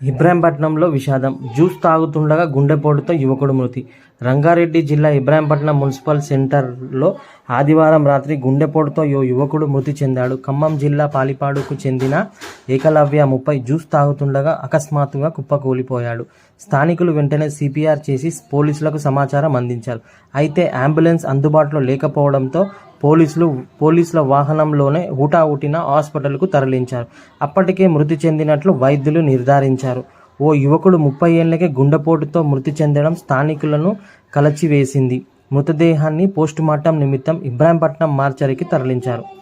ఇబ్రాహీంపట్నంలో విషాదం. జ్యూస్ తాగుతుండగా గుండెపోటుతో యువకుడు మృతి. రంగారెడ్డి జిల్లా ఇబ్రాహీంపట్నం మున్సిపల్ సెంటర్లో ఆదివారం రాత్రి గుండెపోటుతో ఓ యువకుడు మృతి చెందాడు. ఖమ్మం జిల్లా పాలిపాడుకు చెందిన ఏకలవ్య ముప్పై జ్యూస్ తాగుతుండగా అకస్మాత్తుగా కుప్పకూలిపోయాడు. స్థానికులు వెంటనే సిపిఆర్ చేసి పోలీసులకు సమాచారం అందించారు. అయితే అంబులెన్స్ అందుబాటులో లేకపోవడంతో పోలీసులు పోలీసుల వాహనంలోనే హుటాహుటిన హాస్పిటల్కు తరలించారు. అప్పటికే మృతి చెందినట్లు వైద్యులు నిర్ధారించారు. ఓ యువకుడు ముప్పై ఏళ్ళకే గుండెపోటుతో మృతి చెందడం స్థానికులను కలచివేసింది. మృతదేహాన్ని పోస్టుమార్టం నిమిత్తం ఇబ్రాహీంపట్నం మార్చరికి తరలించారు.